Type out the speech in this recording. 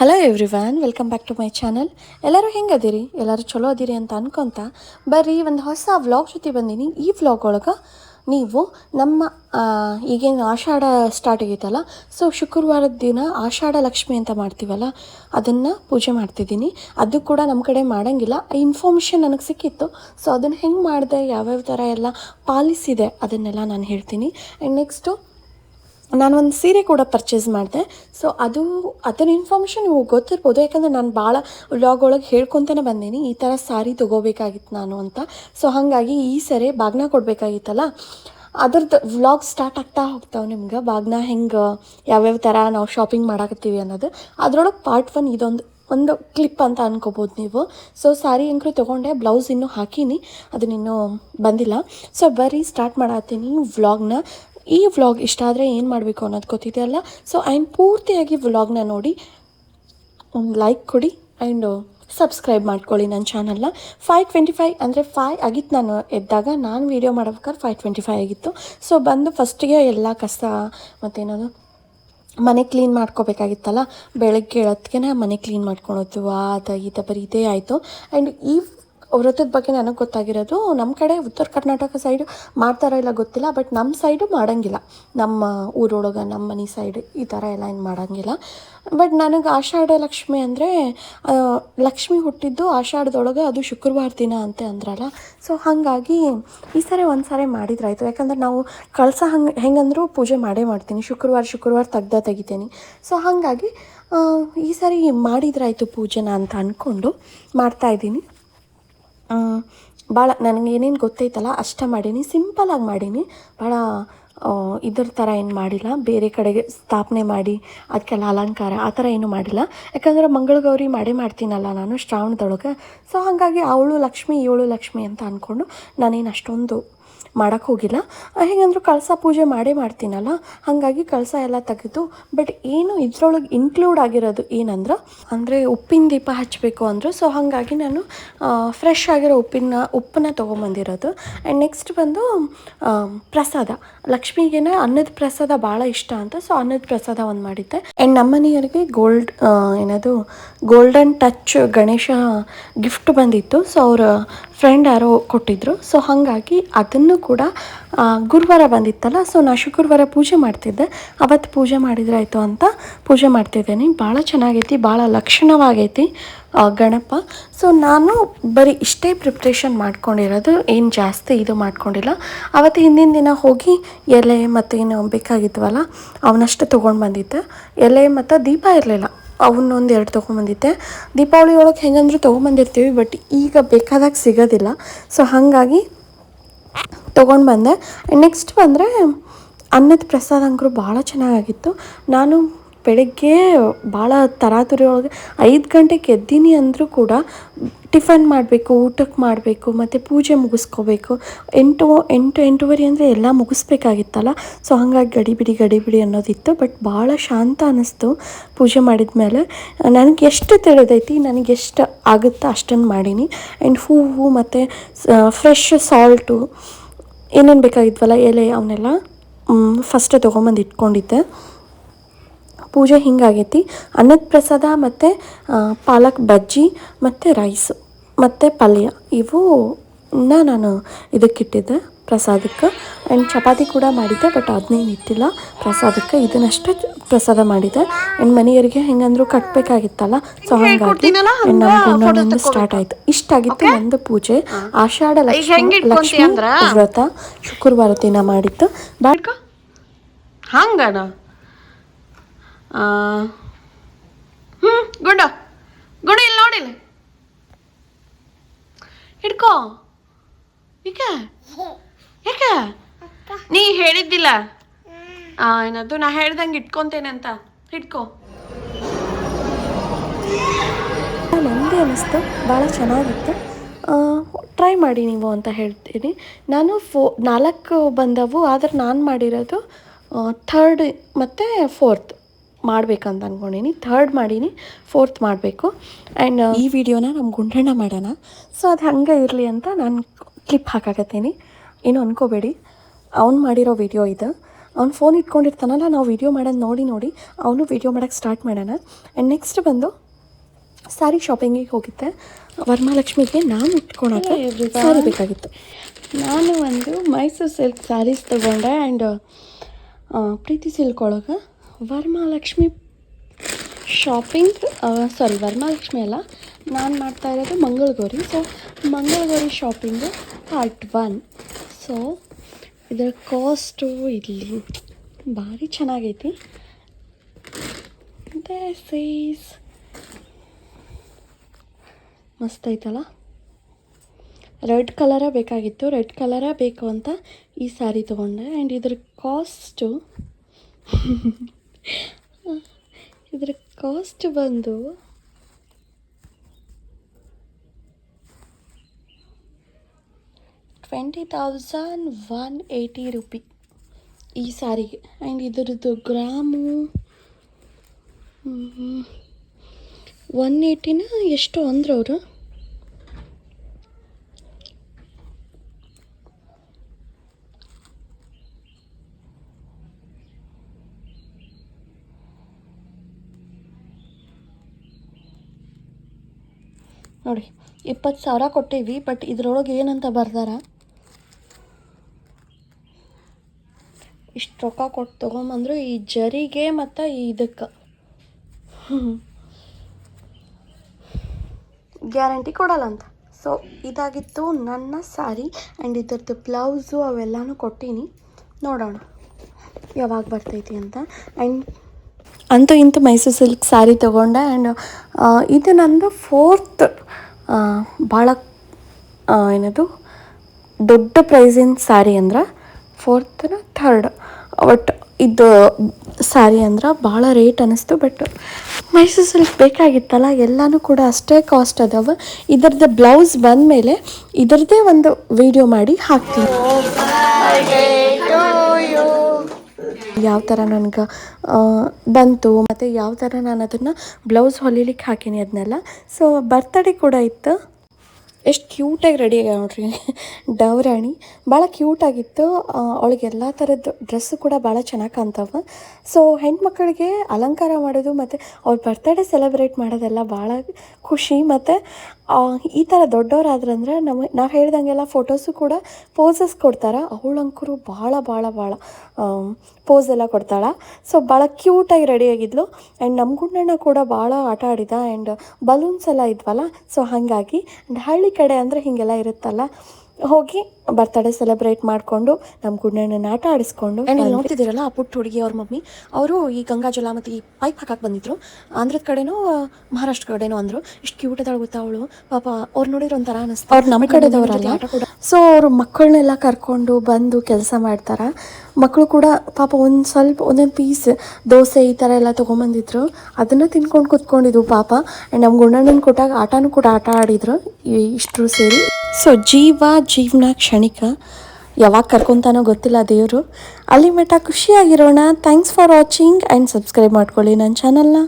Hello everyone welcome back to my channel ಎಲ್ಲರೂ ಹೆಂಗದಿರಿ? ಎಲ್ಲರೂ ಚಲೋ ಅದಿರಿ ಅಂತ ಅನ್ಕೊಂತ ಬರ್ರಿ ಒಂದು ಹೊಸ ವ್ಲಾಗ್ ಜೊತೆ ಬಂದೀನಿ. ಈ ವ್ಲಾಗ್ ಒಳಗೆ ನೀವು ನಮ್ಮ ಈಗೇನು ಆಷಾಢ ಸ್ಟಾರ್ಟ್ ಆಗೈತಲ್ಲ ಸೊ ಶುಕ್ರವಾರದ ದಿನ ಆಷಾಢ ಲಕ್ಷ್ಮಿ ಅಂತ ಮಾಡ್ತೀವಲ್ಲ, ಅದನ್ನು ಪೂಜೆ ಮಾಡ್ತಿದ್ದೀನಿ. ಅದು ಕೂಡ ನಮ್ಮ ಕಡೆ ಮಾಡೋಂಗಿಲ್ಲ. ಇನ್ಫಾರ್ಮೇಷನ್ ನನಗೆ ಸಿಕ್ಕಿತ್ತು ಸೊ ಅದನ್ನು ಹೆಂಗೆ ಮಾಡಿದೆ, ಯಾವ್ಯಾವ ಥರ ಎಲ್ಲ ಪಾಲಿಸಿದೆ, ಅದನ್ನೆಲ್ಲ ನಾನು ಹೇಳ್ತೀನಿ. ಆ್ಯಂಡ್ ನೆಕ್ಸ್ಟು ನಾನು ಒಂದು ಸೀರೆ ಕೂಡ ಪರ್ಚೇಸ್ ಮಾಡಿದೆ. ಸೊ ಅದು ಅದರ ಇನ್ಫಾರ್ಮೇಷನ್ ನೀವು ಗೊತ್ತಿರ್ಬೋದು. ಯಾಕಂದರೆ ನಾನು ಭಾಳ ವ್ಲಾಗ್ ಒಳಗೆ ಹೇಳ್ಕೊತಾನೆ ಬಂದೀನಿ. ಈ ಥರ ಸಾರಿ ತೊಗೋಬೇಕಾಗಿತ್ತು ನಾನು ಅಂತ. ಸೊ ಹಾಗಾಗಿ ಈ ಸರಿ ಬಾಗ್ನ ಕೊಡಬೇಕಾಗಿತ್ತಲ್ಲ. ಅದ್ರದ್ದು ವ್ಲಾಗ್ ಸ್ಟಾರ್ಟ್ ಆಗ್ತಾ ಹೋಗ್ತಾವೆ ನಿಮ್ಗೆ. ಬಾಗ್ನ ಹೆಂಗೆ, ಯಾವ್ಯಾವ ಥರ ನಾವು ಶಾಪಿಂಗ್ ಮಾಡಾಕತ್ತೀವಿ ಅನ್ನೋದು. ಅದ್ರೊಳಗೆ ಪಾರ್ಟ್ ಒನ್ ಇದೊಂದು, ಒಂದು ಕ್ಲಿಪ್ ಅಂತ ಅನ್ಕೋಬೋದು ನೀವು. ಸೊ ಸಾರಿ ಅಂಕರು ತೊಗೊಂಡೆ ಬ್ಲೌಸ್ ಇನ್ನೂ ಹಾಕೀನಿ. ಅದನ್ನಿನ್ನೂ ಬಂದಿಲ್ಲ. ಸೊ ಬರೀ ಸ್ಟಾರ್ಟ್ ಮಾಡತ್ತೀನಿ ವ್ಲಾಗ್ನ ಈ ವ್ಲಾಗ್ ಇಷ್ಟ ಆದರೆ ಏನು ಮಾಡಬೇಕು ಅನ್ನೋದು ಗೊತ್ತಿದೆಯಲ್ಲ ಸೊ ಆ್ಯಂಡ್ ಪೂರ್ತಿಯಾಗಿ ವ್ಲಾಗ್ನ ನೋಡಿ ಒಂದು ಲೈಕ್ ಕೊಡಿ ಆ್ಯಂಡ್ ಸಬ್ಸ್ಕ್ರೈಬ್ ಮಾಡ್ಕೊಳ್ಳಿ ನನ್ನ ಚಾನಲ್ನ ಫೈವ್ ಟ್ವೆಂಟಿ ಫೈವ್ ಅಂದರೆ ಫೈ ಆಗಿತ್ತು ನಾನು ಎದ್ದಾಗ. ನಾನು ವೀಡಿಯೋ ಮಾಡ್ಬೇಕಾದ್ರೆ ಫೈವ್ ಟ್ವೆಂಟಿ ಫೈವ್ ಆಗಿತ್ತು. ಸೊ ಬಂದು ಫಸ್ಟಿಗೆ ಎಲ್ಲ ಕಸ ಮತ್ತೇನದು, ಮನೆ ಕ್ಲೀನ್ ಮಾಡ್ಕೋಬೇಕಾಗಿತ್ತಲ್ಲ? ಬೆಳಗ್ಗೆ ಏಳತ್ತಿಗೆ ಮನೆ ಕ್ಲೀನ್ ಮಾಡ್ಕೊಳೋದು ಆತ ಈತ ಬರೀ ಇದೇ ಆಯಿತು. ಆ್ಯಂಡ್ ಈ ವ್ರತದ ಬಗ್ಗೆ ನನಗೆ ಗೊತ್ತಾಗಿರೋದು ನಮ್ಮ ಕಡೆ ಉತ್ತರ ಕರ್ನಾಟಕ ಸೈಡು ಮಾಡ್ತಾರೋ ಇಲ್ಲ ಗೊತ್ತಿಲ್ಲ ಬಟ್ ನಮ್ಮ ಸೈಡು ಮಾಡೋಂಗಿಲ್ಲ. ನಮ್ಮ ಊರೊಳಗೆ, ನಮ್ಮ ಮನೆ ಸೈಡ್ ಈ ಥರ ಎಲ್ಲ ಏನು ಮಾಡೋಂಗಿಲ್ಲ. ಬಟ್ ನನಗೆ ಆಷಾಢ ಲಕ್ಷ್ಮಿ ಅಂದರೆ ಲಕ್ಷ್ಮಿ ಹುಟ್ಟಿದ್ದು ಆಷಾಢದೊಳಗೆ ಅದು ಶುಕ್ರವಾರ ದಿನ ಅಂತ ಅಂದ್ರಲ್ಲ. ಸೊ ಹಾಗಾಗಿ ಈ ಸರಿ ಒಂದು ಸಾರಿ ಮಾಡಿದ್ರಾಯ್ತು. ಯಾಕಂದ್ರೆ ನಾವು ಕಳಸ ಹಂಗೆ, ಹೆಂಗಂದ್ರೂ ಪೂಜೆ ಮಾಡೇ ಮಾಡ್ತೀನಿ. ಶುಕ್ರವಾರ ಶುಕ್ರವಾರ ತೆಗ್ದ ತೆಗಿತೀನಿ. ಸೊ ಹಾಗಾಗಿ ಈ ಸಾರಿ ಮಾಡಿದ್ರಾಯ್ತು ಪೂಜೆನ ಅಂತ ಅಂದ್ಕೊಂಡು ಮಾಡ್ತಾಯಿದ್ದೀನಿ ಭಾಳ ನನಗೆ ಏನೇನು ಗೊತ್ತೈತಲ್ಲ, ಅಷ್ಟ ಮಾಡೀನಿ ಸಿಂಪಲಾಗಿ ಮಾಡೀನಿ. ಭಾಳ ಇದ್ರ ಥರ ಏನು ಮಾಡಿಲ್ಲ. ಬೇರೆ ಕಡೆಗೆ ಸ್ಥಾಪನೆ ಮಾಡಿ ಅದಕ್ಕೆಲ್ಲ ಅಲಂಕಾರ ಆ ಥರ ಏನೂ ಮಾಡಿಲ್ಲ. ಯಾಕಂದ್ರೆ ಮಂಗಳಗೌರಿ ಮಾಡೇ ಮಾಡ್ತೀನಲ್ಲ ನಾನು ಶ್ರಾವಣದೊಳಗೆ. ಸೊ ಹಾಗಾಗಿ ಅವಳು ಲಕ್ಷ್ಮಿ, ಇವಳು ಲಕ್ಷ್ಮಿ ಅಂತ ಅಂದ್ಕೊಂಡು ನಾನೇನು ಅಷ್ಟೊಂದು ಮಾಡೋಕ್ಕೆ ಹೋಗಿಲ್ಲ. ಹೇಗಂದ್ರೂ ಕಳಸ ಪೂಜೆ ಮಾಡೇ ಮಾಡ್ತೀನಲ್ಲ, ಹಾಗಾಗಿ ಕಳಸ ಎಲ್ಲ ತೆಗೆದು ಬಟ್ ಏನು ಇದ್ರೊಳಗೆ ಇನ್ಕ್ಲೂಡ್ ಆಗಿರೋದು ಏನಂದ್ರೆ, ಅಂದರೆ ಉಪ್ಪಿನ ದೀಪ ಹಚ್ಚಬೇಕು ಅಂದರು ಸೊ ಹಾಗಾಗಿ ನಾನು ಫ್ರೆಶ್ ಆಗಿರೋ ಉಪ್ಪಿನ, ಉಪ್ಪನ್ನ ತೊಗೊಂಬಂದಿರೋದು. ಆ್ಯಂಡ್ ನೆಕ್ಸ್ಟ್ ಬಂದು ಪ್ರಸಾದ. ಲಕ್ಷ್ಮಿಗೆ ಅನ್ನದ ಪ್ರಸಾದ ಭಾಳ ಇಷ್ಟ ಅಂತ ಸೊ ಅನ್ನದ ಪ್ರಸಾದ ಒಂದು ಮಾಡಿದ್ದೆ. ಆ್ಯಂಡ್ ನಮ್ಮನೆಯವರಿಗೆ ಗೋಲ್ಡ್ ಏನದು ಗೋಲ್ಡನ್ ಟಚ್ ಗಣೇಶ ಗಿಫ್ಟ್ ಬಂದಿತ್ತು ಸೊ ಅವರ ಫ್ರೆಂಡ್ ಯಾರೋ ಕೊಟ್ಟಿದ್ರು ಸೊ ಹಾಗಾಗಿ ಅದನ್ನು ಕೂಡ ಗುರುವಾರ ಬಂದಿತ್ತಲ್ಲ ಸೊ ನಾ ಶುಕ್ರವಾರ ಪೂಜೆ ಮಾಡ್ತಿದ್ದೆ. ಅವತ್ತು ಪೂಜೆ ಮಾಡಿದ್ರಾಯ್ತು ಅಂತ ಪೂಜೆ ಮಾಡ್ತಿದ್ದೇನೆ. ಭಾಳ ಚೆನ್ನಾಗೈತಿ, ಭಾಳ ಲಕ್ಷಣವಾಗೈತಿ ಗಣಪ. ಸೊ ನಾನು ಬರೀ ಇಷ್ಟೇ ಪ್ರಿಪ್ರೇಷನ್ ಮಾಡ್ಕೊಂಡಿರೋದು, ಏನು ಜಾಸ್ತಿ ಇದು ಮಾಡ್ಕೊಂಡಿಲ್ಲ. ಅವತ್ತು ಹಿಂದಿನ ದಿನ ಹೋಗಿ ಎಲೆ ಮತ್ತು ಏನು ಬೇಕಾಗಿದ್ವಲ್ಲ, ಅವನಷ್ಟು ತೊಗೊಂಡು ಬಂದಿದ್ದೆ. ಎಲೆ ಮತ್ತು ದೀಪ ಇರಲಿಲ್ಲ ಅವನ್ನೊಂದು ಎರಡು ತೊಗೊಂಬಂದಿದ್ದೆ ದೀಪಾವಳಿ ಒಳಗೆ ಹೆಂಗಂದ್ರೂ ತೊಗೊಂಬಂದಿರ್ತೀವಿ ಬಟ್ ಈಗ ಬೇಕಾದಾಗ ಸಿಗೋದಿಲ್ಲ. ಸೊ ಹಾಗಾಗಿ ತೊಗೊಂಡು ಬಂದೆ. ನೆಕ್ಸ್ಟ್ ಬಂದರೆ ಅನ್ನದ ಪ್ರಸಾದ ಅಂಕರು ಭಾಳ ಚೆನ್ನಾಗಿತ್ತು ನಾನು ಬೆಳಗ್ಗೆ ಭಾಳ ತರಾತುರಿ ಒಳಗೆ ಐದು ಗಂಟೆಗೆ ಎದ್ದೀನಿ ಅಂದರೂ ಕೂಡ ಟಿಫನ್ ಮಾಡಬೇಕು ಊಟಕ್ಕೆ ಮಾಡಬೇಕು, ಮತ್ತು ಪೂಜೆ ಮುಗಿಸ್ಕೋಬೇಕು. ಎಂಟು ಎಂಟು, ಎಂಟೂವರೆ ಅಂದರೆ ಎಲ್ಲ ಮುಗಿಸ್ಬೇಕಾಗಿತ್ತಲ್ಲ. ಸೊ ಹಾಗಾಗಿ ಗಡಿಬಿಡಿ ಗಡಿಬಿಡಿ ಅನ್ನೋದಿತ್ತು. ಬಟ್ ಭಾಳ ಶಾಂತ ಅನ್ನಿಸ್ತು ಪೂಜೆ ಮಾಡಿದ ಮೇಲೆ. ನನಗೆ ಎಷ್ಟು ತಿಳಿದೈತಿ, ನನಗೆ ಎಷ್ಟು ಆಗುತ್ತೋ ಅಷ್ಟನ್ನು ಮಾಡೀನಿ. ಆ್ಯಂಡ್ ಹೂವು, ಮತ್ತು ಫ್ರೆಶ್ ಸಾಲ್ಟು ಏನೇನು ಬೇಕಾಗಿದ್ವಲ್ಲ ಎಲೆ, ಅವನ್ನೆಲ್ಲ ಫಸ್ಟೇ ತೊಗೊಂಬಂದು ಇಟ್ಕೊಂಡಿದ್ದೆ. ಪೂಜೆ ಹಿಂಗಾಗೈತಿ. ಅನ್ನದ ಪ್ರಸಾದ ಮತ್ತು ಪಾಲಕ್ ಬಜ್ಜಿ ಮತ್ತು ರೈಸು ಮತ್ತು ಪಲ್ಯ. ಇವು ನಾನು ಇದಕ್ಕಿಟ್ಟಿದ್ದೆ. ಪ್ರಸಾದಕ್ಕೆ. ಆ್ಯಂಡ್ ಚಪಾತಿ ಕೂಡ ಮಾಡಿದ್ದೆ ಬಟ್ ಅದನ್ನೇನು ಇಟ್ಟಿಲ್ಲ. ಪ್ರಸಾದಕ್ಕೆ ಇದನ್ನಷ್ಟೇ ಪ್ರಸಾದ ಮಾಡಿದೆ ಆ್ಯಂಡ್ ಮನೆಯವರಿಗೆ ಹೆಂಗಂದ್ರು ಕಟ್ಟಬೇಕಾಗಿತ್ತಲ್ಲ ಸೊ ಹಾಗಾಗಿ ನಮ್ಗೆ ಸ್ಟಾರ್ಟ್ ಆಯಿತು. ಇಷ್ಟಾಗಿತ್ತು ನಂದು ಪೂಜೆ. ಆಷಾಢ ಲಕ್ಷ್ಮಿ ಲಕ್ಷ್ಮಿ ವ್ರತ ಶುಕ್ರವಾರ ದಿನ ಮಾಡಿತ್ತು ಬಟ್ ಹಂಗಣ? ಹಂಗನ ಹ್ಞೂ ಗುಂಡ. ಗುಂಡ ಇಲ್ಲಿ ನೋಡಿಲ್ಲ ಹಿಡ್ಕೋ ಏಕೆ ಯಾಕೆ? ನೀ ಹೇಳಿದ್ದಿಲ್ಲ? ಆ, ಏನದು? ನಾ ಹೇಳ್ದಂಗೆ ಇಟ್ಕೊಂತೇನೆ ಅಂತ. ಹಿಡ್ಕೋ. ನನಗೆ ಅನ್ನಿಸ್ತು ಭಾಳ ಚೆನ್ನಾಗಿತ್ತು. ಟ್ರೈ ಮಾಡಿ ನೀವು ಅಂತ ಹೇಳ್ತೀನಿ. ನಾನು ಫೋ ನಾಲ್ಕು ಬಂದವು ಆದರೆ ನಾನು ಮಾಡಿರೋದು ಥರ್ಡ್ ಮತ್ತು ಫೋರ್ತ್ ಮಾಡ್ಬೇಕಂತ ಅಂದ್ಕೊಂಡೀನಿ ಥರ್ಡ್ ಮಾಡೀನಿ ಫೋರ್ತ್ ಮಾಡಬೇಕು. ಆ್ಯಂಡ್ ಈ ವಿಡಿಯೋನ ನಮ್ಮ ಗುಂಡಣ್ಣ ಮಾಡೋಣ. ಸೊ ಅದು ಹಂಗೆ ಇರಲಿ ಅಂತ ನಾನು ಕ್ಲಿಪ್ ಹಾಕಾಕತ್ತೀನಿ. ಏನು ಅನ್ಕೋಬೇಡಿ. ಅವ್ನು ಮಾಡಿರೋ ವಿಡಿಯೋ ಇದು. ಅವ್ನು ಫೋನ್ ಇಟ್ಕೊಂಡಿರ್ತಾನಲ್ಲ ನಾವು ವೀಡಿಯೋ ಮಾಡೋದು ನೋಡಿ ನೋಡಿ ಅವನು ವೀಡಿಯೋ ಮಾಡೋಕ್ಕೆ ಸ್ಟಾರ್ಟ್ ಮಾಡೋಣ. ಆ್ಯಂಡ್ ನೆಕ್ಸ್ಟ್ ಬಂದು ಸ್ಯಾರಿ ಶಾಪಿಂಗಿಗೆ ಹೋಗಿದ್ದೆ. ವರಮಹಾಲಕ್ಷ್ಮಿಗೆ ನಾನು ಇಟ್ಕೊಳಕ್ಕೆ ಸ್ಯಾರಿ ಬೇಕಾಗಿತ್ತು. ನಾನು ಒಂದು ಮೈಸೂರು ಸಿಲ್ಕ್ ಸ್ಯಾರೀಸ್ ತೊಗೊಂಡೆ ಆ್ಯಂಡ್ ಪ್ರೀತಿ ಸಿಲ್ಕ್ ಒಳಗೆ ವರಮಹಾಲಕ್ಷ್ಮಿ ಶಾಪಿಂಗ್ ಸಾರಿ ವರಮಹಾಲಕ್ಷ್ಮಿ ಅಲ್ಲ. ನಾನು ಮಾಡ್ತಾ ಇರೋದು Mangalagowri. So Mangalagowri shopping part one so ಇದರ ಕಾಸ್ಟು ಇಲ್ಲಿ ಭಾರಿ ಚೆನ್ನಾಗೈತಿ. ದಿಸ್ ಈಸ್ ಮಸ್ತ್ ಐತಲ್ಲ? ರೆಡ್ ಕಲರ ಬೇಕಾಗಿತ್ತು. ರೆಡ್ ಕಲರ ಬೇಕು ಅಂತ ಈ ಸ್ಯಾರಿ ತೊಗೊಂಡೆ. ಆ್ಯಂಡ್ ಇದ್ರ ಕಾಸ್ಟು ಇದ್ರ ಕಾಸ್ಟ್ ಬಂದು twenty thousand one eighty rupee ಈ ಸಾರಿಗೆ. ಆ್ಯಂಡ್ ಇದರದ್ದು ಗ್ರಾಮು ಒನ್ ಏಯ್ಟಿನ ಎಷ್ಟು ಅಂದ್ರೆ ಅವರು. ನೋಡಿ, ಇಪ್ಪತ್ತು ಸಾವಿರ ಕೊಟ್ಟೀವಿ ಬಟ್ ಇದ್ರೊಳಗೆ ಏನಂತ ಬರ್ದಾರ? ಇಷ್ಟು ರೊಕ್ಕ ಕೊಟ್ಟು ತೊಗೊಂಬಂದ್ರು ಈ ಜರಿಗೆ ಮತ್ತು ಇದಕ್ಕೆ. ಗ್ಯಾರಂಟಿ ಕೊಡಲ್ಲ ಅಂತ ಸೊ ಇದಾಗಿತ್ತು ನನ್ನ ಸ್ಯಾರಿ ಆ್ಯಂಡ್ ಇದ್ರದ್ದು ಬ್ಲೌಸು ಅವೆಲ್ಲನೂ ಕೊಟ್ಟೀನಿ. ನೋಡೋಣ ಯಾವಾಗ ಬರ್ತೈತಿ ಅಂತ. ಆ್ಯಂಡ್ ಅಂತೂ ಇಂತೂ ಮೈಸೂರು ಸಿಲ್ಕ್ ಸ್ಯಾರಿ ತೊಗೊಂಡೆ ಆ್ಯಂಡ್ ಇದು ನಂದು ಫೋರ್ತ್ ಭಾಳ ಏನದು ದೊಡ್ಡ ಪ್ರೈಸಿನ ಸ್ಯಾರಿ ಅಂದ್ರೆ ಫೋರ್ತನ ಥರ್ಡ್ ಒಟ್ಟು ಇದು ಸ್ಯಾರಿ ಅಂದ್ರೆ ಭಾಳ ರೇಟ್ ಅನ್ನಿಸ್ತು ಬಟ್ ಮೈಸೂರು ಸಿಲ್ಕ್ ಬೇಕಾಗಿತ್ತಲ್ಲ, ಎಲ್ಲನೂ ಕೂಡ ಅಷ್ಟೇ ಕಾಸ್ಟ್ ಅದಾವ. ಇದ್ರದ್ದು ಬ್ಲೌಸ್ ಬಂದ ಮೇಲೆ ಇದರದೇ ಒಂದು ವಿಡಿಯೋ ಮಾಡಿ ಹಾಕ್ತೀನಿ. ಯಾವ ಥರ ನನಗೆ ಬಂತು, ಮತ್ತು ಯಾವ ಥರ ನಾನು ಅದನ್ನು ಬ್ಲೌಸ್ ಹೊಲಿಲಿಕ್ಕೆ ಹಾಕೀನಿ ಅದನ್ನೆಲ್ಲ ಸೊ ಬರ್ತಡೇ ಕೂಡ ಇತ್ತು. ಎಷ್ಟು ಕ್ಯೂಟಾಗಿ ರೆಡಿ ಆಗ್ಯಾವ ನೋಡ್ರಿ. ಡೌರಾಣಿ ಭಾಳ ಕ್ಯೂಟಾಗಿತ್ತು ಅವಳಿಗೆ ಎಲ್ಲ ಥರದ್ದು ಡ್ರೆಸ್ಸು ಕೂಡ ಭಾಳ ಚೆನ್ನಾಗಿ ಕಾಣ್ತಾವ. ಸೊ ಹೆಣ್ಮಕ್ಳಿಗೆ ಅಲಂಕಾರ ಮಾಡೋದು ಮತ್ತು ಅವ್ರ ಬರ್ತ್ಡೇ ಸೆಲೆಬ್ರೇಟ್ ಮಾಡೋದೆಲ್ಲ ಭಾಳ ಖುಷಿ. ಮತ್ತು ಈ ಥರ ದೊಡ್ಡವರಾದ್ರಂದ್ರೆ ನಮ್ಮ ನಾವು ಹೇಳ್ದಂಗೆಲ್ಲ ಫೋಟೋಸು ಕೂಡ ಪೋಸಸ್ ಕೊಡ್ತಾರೆ. ಅವಳಂಕರು ಭಾಳ ಭಾಳ ಭಾಳ ಪೋಸ್ ಎಲ್ಲ ಕೊಡ್ತಾಳೆ. ಸೊ ಭಾಳ ಕ್ಯೂಟಾಗಿ ರೆಡಿಯಾಗಿದ್ಲು ಆ್ಯಂಡ್ ನಮ್ಮ ಗುಂಡಣ್ಣ ಕೂಡ ಭಾಳ ಆಟ ಆಡಿದ. ಆ್ಯಂಡ್ ಬಲೂನ್ಸ್ ಎಲ್ಲ ಇದ್ವಲ್ಲ. ಸೊ ಹಾಗಾಗಿ ಆ್ಯಂಡ್ ಹಳ್ಳಿ ಕಡೆ ಅಂದರೆ ಹೀಗೆಲ್ಲ ಇರುತ್ತಲ್ಲ. ಹೋಗಿ ಬರ್ತಡೇ ಸೆಲೆಬ್ರೇಟ್ ಮಾಡಿಕೊಂಡು ನಮ್ಮ ಗುಂಡಣ್ಣನ ಆಟ ಆಡಿಸ್ಕೊಂಡು ಇಲ್ಲಿ ನೋಡ್ತಿದ್ದೀರಲ್ಲ ಆ ಪುಟ್ಟ ಹುಡುಗಿ ಅವ್ರ ಮಮ್ಮಿ. ಅವರು ಈ ಗಂಗಾ ಜಲಾಮತಿ ಪೈಪ್ ಹಾಕಕ್ಕೆ ಬಂದಿದ್ರು. ಆಂಧ್ರದ ಕಡೆನೂ ಮಹಾರಾಷ್ಟ್ರ ಕಡೆನೂ ಅಂದರು. ಇಷ್ಟು ಕ್ಯೂಟ್ ಅದಾಳ ಗೊತ್ತಾ ಅವಳು. ಪಾಪ ಅವ್ರು ನೋಡಿದ್ರೆ ಒಂಥರ ಅನಿಸ್ತು. ಅವ್ರು ನಮ್ಮ ಕಡೆದವರಲ್ಲ. ಸೊ ಅವರು ಮಕ್ಕಳನ್ನೆಲ್ಲ ಕರ್ಕೊಂಡು ಬಂದು ಕೆಲಸ ಮಾಡ್ತಾರೆ. ಮಕ್ಕಳು ಕೂಡ ಪಾಪ ಒಂದು ಸ್ವಲ್ಪ ಒಂದೊಂದು ಪೀಸ್ ದೋಸೆ ಈ ಥರ ಎಲ್ಲ ತೊಗೊಂಬಂದಿದ್ರು. ಅದನ್ನು ತಿನ್ಕೊಂಡು ಕೂತ್ಕೊಂಡಿದ್ವು ಪಾಪ. ಆ್ಯಂಡ್ ನಮ್ಮ ಗುಂಡಣ್ಣನ ಕೊಟ್ಟಾಗ ಆಟನೂ ಕೂಡ ಆಟ ಆಡಿದ್ರು. ಇಷ್ಟರು ಸೇರಿ. ಸೊ ಜೀವ, ಜೀವನ ಕ್ಷಣಿಕ ಯಾವಾಗ ಕರ್ಕೊತಾನೋ ಗೊತ್ತಿಲ್ಲ ದೇವರು. ಅಲ್ಲಿ ಮಟ್ಟ ಖುಷಿಯಾಗಿರೋಣ. Thanks for watching and subscribe ಮಾಡ್ಕೊಳ್ಳಿ ನನ್ನ ಚಾನಲ್ನ